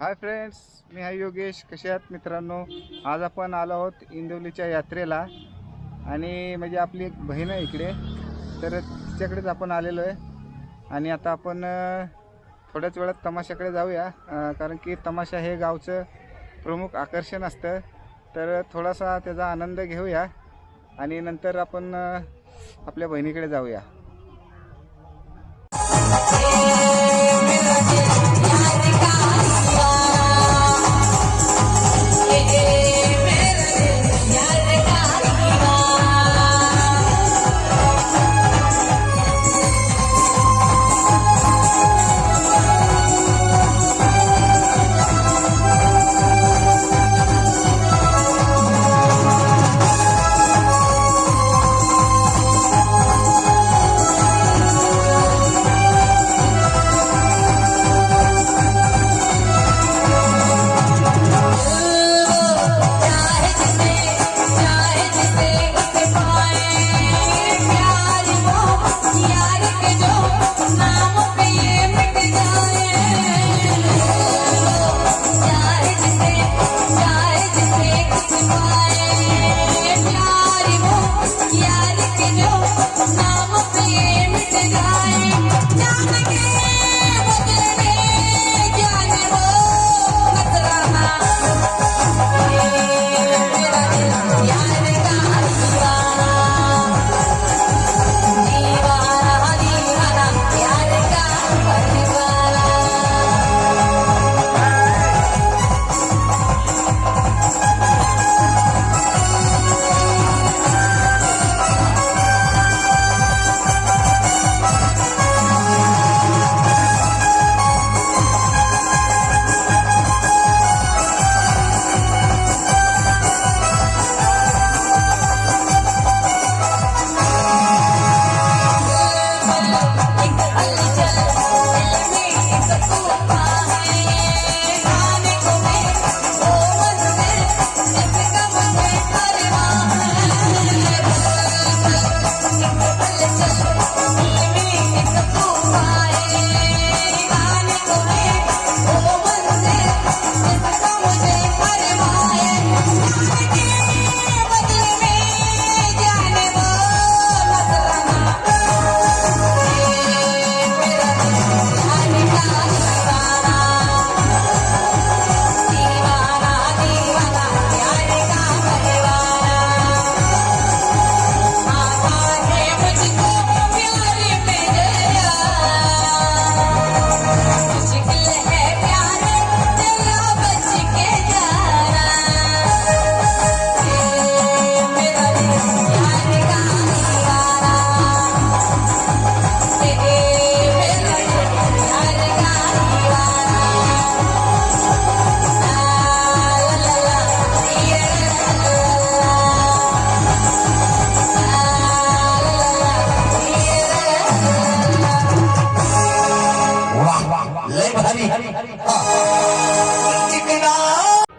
Hi friends मी हाय योगेश. कसे आहात मित्रांनो? आज आपण आलो आहोत इंदोलीच्या यात्रेला. आणि म्हणजे आपली एक बहीण आहे इकडे. तर तिच्याकडेच आपण आलेलो आहे. आणि आता आपण थोड्याच वेळात तमाशाकडे जाऊया. कारण की तमाशा हे गावचं प्रमुख आकर्षण असतं. तर थोडासा त्याचा आनंद घेऊया. आणि नंतर आपण आपल्या बहिणीकडे जाऊया.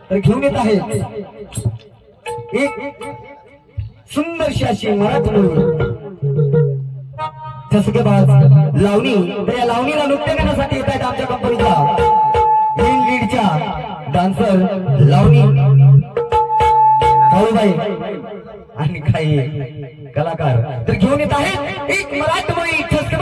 तर घेऊन येत आहे एक सुंदरशी अशी मराठी मुलगी. ठसकेबाज लावणी तर या लावणीला नृत्य करण्यासाठी येत आहेत आमच्या कंपनीचा मेन लीडच्या डान्सर लावणी. काळूबाई आणि काही कलाकार. तर घेऊन येत आहेत एक मराठमोळी ठसकेबाज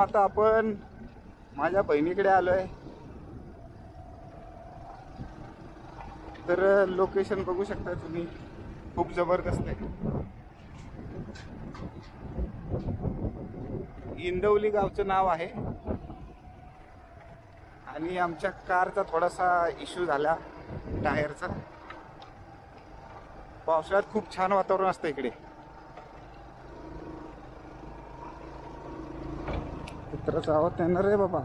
आता आपण माझ्या बहिणीकडे आलोय. तर लोकेशन बघू शकता तुम्ही. खूप जबरदस्त आहे. इंदवली गावचं नाव आहे. आणि आमच्या कारचा थोडासा इश्यू झाला टायरचा. पावसाळ्यात खूप छान वातावरण असतं इकडे. कुत्राचा आवाज येणार रे बाबा.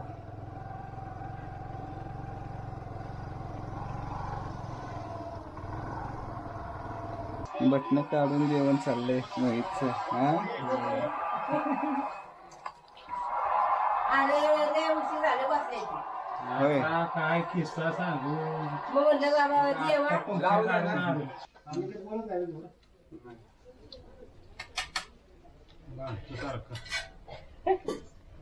बटन काढून जेवण चाललंय मोहितच. हा? होय. काय किस्सा सांगू? जेवण.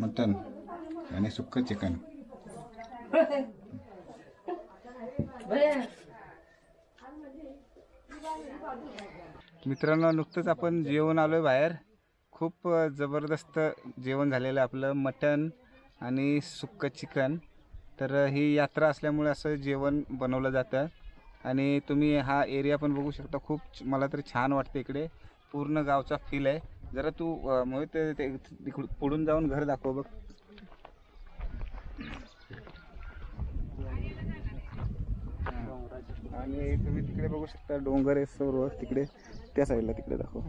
मटन आणि सुक्क चिकन मित्रांनो नुकतंच आपण जेवण आलोय बाहेर. खूप जबरदस्त जेवण झालेलं आहे आपलं मटन आणि सुक्क चिकन. तर ही यात्रा असल्यामुळे असं जेवण बनवलं जातं. आणि तुम्ही हा एरिया पण बघू शकता खूप मला तरी छान वाटतं इकडे. पूर्ण गावचा फील आहे. जरा तू मोहित ते तिकडून पुढून जाऊन घर दाखव बघ. आणि तुम्ही तिकडे बघू शकता डोंगर आहे सर्व तिकडे. त्या साईडला तिकडे दाखव.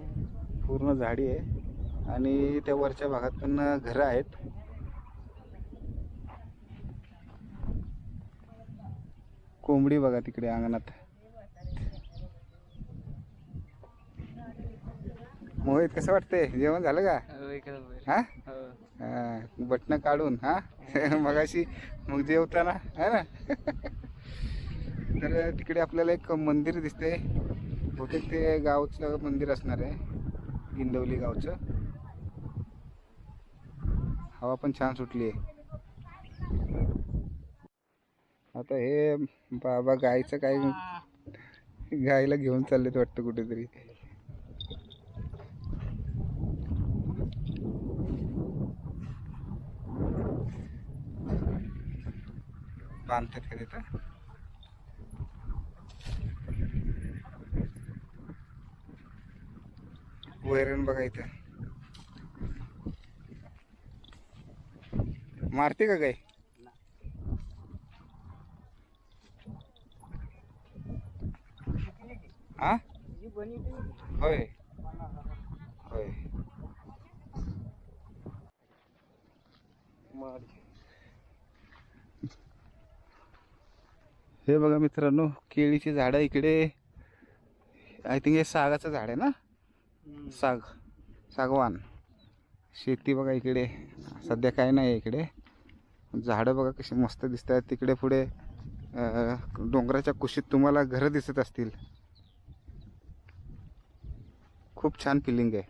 पूर्ण झाडी आहे. आणि त्या वरच्या भागात पण घरं आहेत. कोंबडी बघा तिकडे अंगणात. मोहित कसं वाटतंय? जेवण झालं का? हा हा? बटणं काढून हा? मगाशी मग जेवताना है ना? तर तिकडे आपल्याला एक मंदिर दिसते बहुतेक ते गावचं मंदिर असणार आहे इंदवली गावचं. हवा पण छान सुटली आहे. आता हे बाबा गायचं काय गायला घेऊन चाललेत वाटतं कुठेतरी. बांधतात का तिथं वैरण बघा इथं. मारते का काय हा? होय. होय. हे बघा मित्रांनो केळीची झाडं इकडे आय थिंक हे सागाचं झाड आहे ना? साग सागवान. शेती बघा इकडे सध्या काही नाही इकडे. झाडं बघा कशी मस्त दिसत आहेत तिकडे पुढे डोंगराच्या कुशीत तुम्हाला घरं दिसत असतील. खूप छान फिलिंग आहे.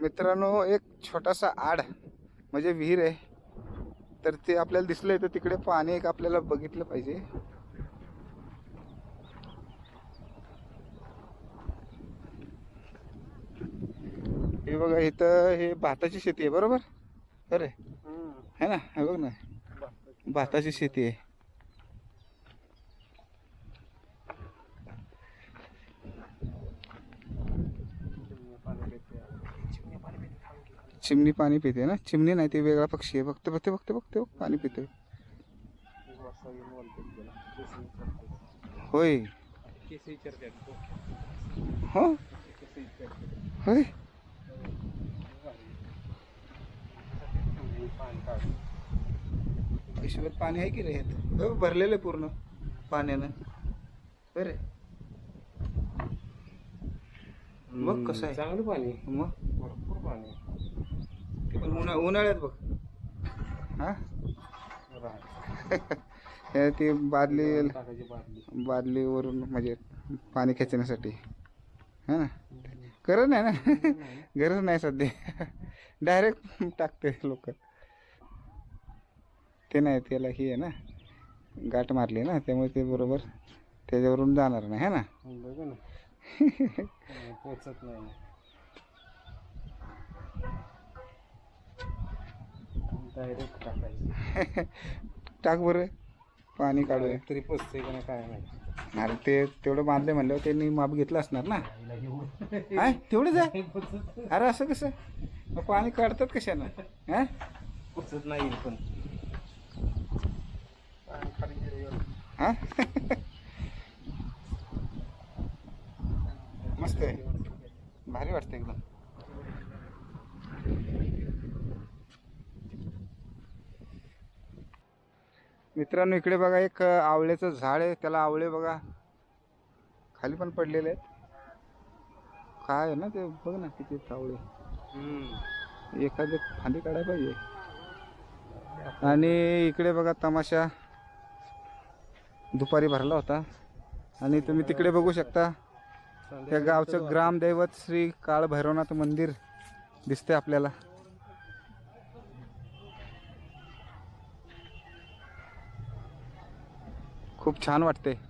मित्रांनो एक छोटासा आड म्हणजे विहीर आहे. तर ते आपल्याला दिसलंय तर तिकडे पाणी एक आपल्याला बघितलं पाहिजे. हे बघा इथं हे भाताची शेती आहे बरोबर? अरे है ना? हे बघ ना. भाताची शेती आहे. चिमणी पाणी पिते ना. चिमणी नाही ते वेगळा पक्षी आहे. बघते बघते बघते बघते बघ पाणी पिते होय. हो. होय. पिशवीत पाणी आहे की रे ह्यात? हो, भरलेलं आहे पूर्ण पाण्यानं. बरे मग कसं आहे. चांगलं पाणी मग भरपूर पाणी ते पण उन्हा उन्हाळ्यात बघ. हा? हे ती बादली बादलीवरून म्हणजे पाणी खेचण्यासाठी. हा? ना गरज नाही ना? गरज नाही. सध्या. डायरेक्ट टाकते लोक. ते नाही त्याला ही आहे ना गाठ मारली ना त्यामुळे ते बरोबर त्याच्यावरून जाणार नाही है ना. पोचत नाही. डायरेक्ट टाकायची. टाक बरं. पाणी काढूया तरी पोचते का नाही काय नाही अरे ते तेवढं बांधले म्हणल्यावर त्यांनी माप घेतलं असणार ना. काय तेवढंच आहे? अरे असं कसं? मग पाणी काढतात कशानं? हा? पोचत नाही पण. हा? मस्त आहे. भारी वाटतं एकदम. मित्रांनो इकडे बघा एक आवळ्याचं झाड आहे. त्याला आवळे बघा. खाली पण पडलेले आहेत. काय आहे ना ते? बघ ना किती आवळे. एखादे फांदी काढायला पाहिजे. आणि इकडे बघा तमाशा. दुपारी भरला होता. आणि तुम्ही तिकडे बघू शकता. त्या गावचं ग्रामदैवत श्री काळ भैरवनाथ मंदिर दिसते आपल्याला. खूप छान वाटते.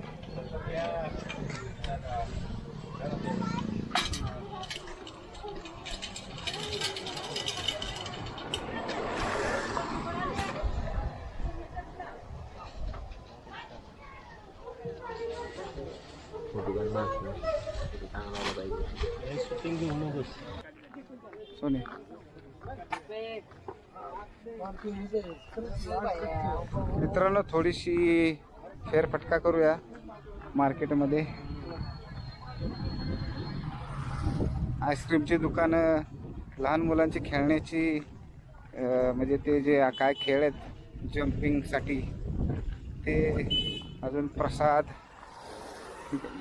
Mabigan ba? Ang mga babae. Yes, tingin mo guys. Sone. मित्रांनो थोडीशी फेरफटका करूया मार्केटमध्ये. आईस्क्रीमची दुकानं लहान मुलांची खेळण्याची म्हणजे ते जे काय खेळ आहेत जम्पिंगसाठी ते अजून प्रसाद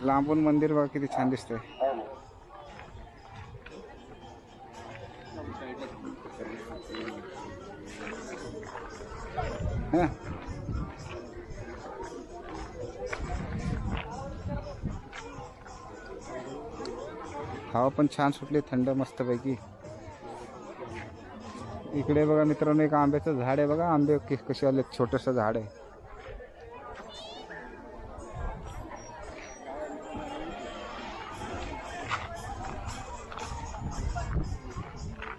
लांबून मंदिर बघा किती छान दिसतंय. हां. हवा पण छान सुटली थंड मस्तपैकी. इकडे बघा मित्रांनो एक आंब्याचं झाड आहे बघा. आंबे कसे आले छोटंसं झाड आहे.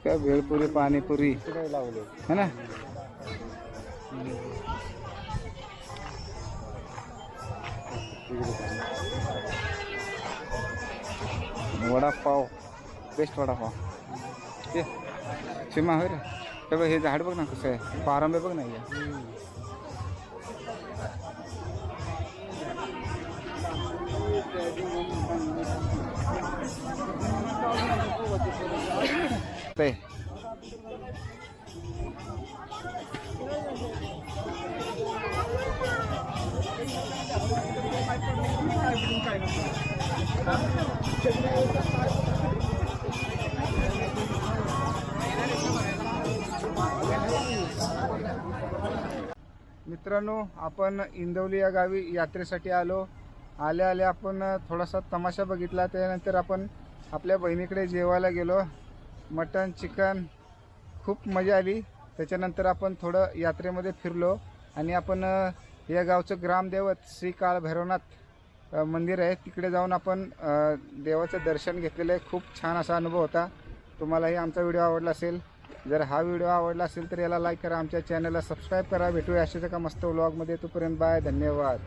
काय भेळपुरी पाणीपुरी. कुठे लावले है ना वडापाव बेस्ट वडापाव. ये सीमा होय रे. हे बघ हे झाड बघ ना कसं आहे. पारंबे बघ ना हे. ते. मित्रांनो आपण इंदवली या गावी यात्रेसाठी आलो. आल्या आल्या आपण थोडासा तमाशा बघितला. त्यानंतर आपण आपल्या बहिणीकडे जेवायला गेलो. मटन चिकन खूप मजा आली. त्याच्यानंतर आपण थोडं यात्रेमध्ये फिरलो. आणि आपण या गावचं ग्रामदैवत श्री काळ भैरवनाथ मंदिर आहे. तिकडे जाऊन आपण देवाचं दर्शन घेतलेलं आहे. खूप छान असा अनुभव होता. तुम्हालाही आमचा व्हिडिओ आवडला असेल जर हा व्हिडिओ आवडला असेल तर याला लाईक करा. आमच्या चॅनलला सबस्क्राईब करा. भेटूया अशाच एका मस्त व्लॉगमध्ये तोपर्यंत बाय धन्यवाद.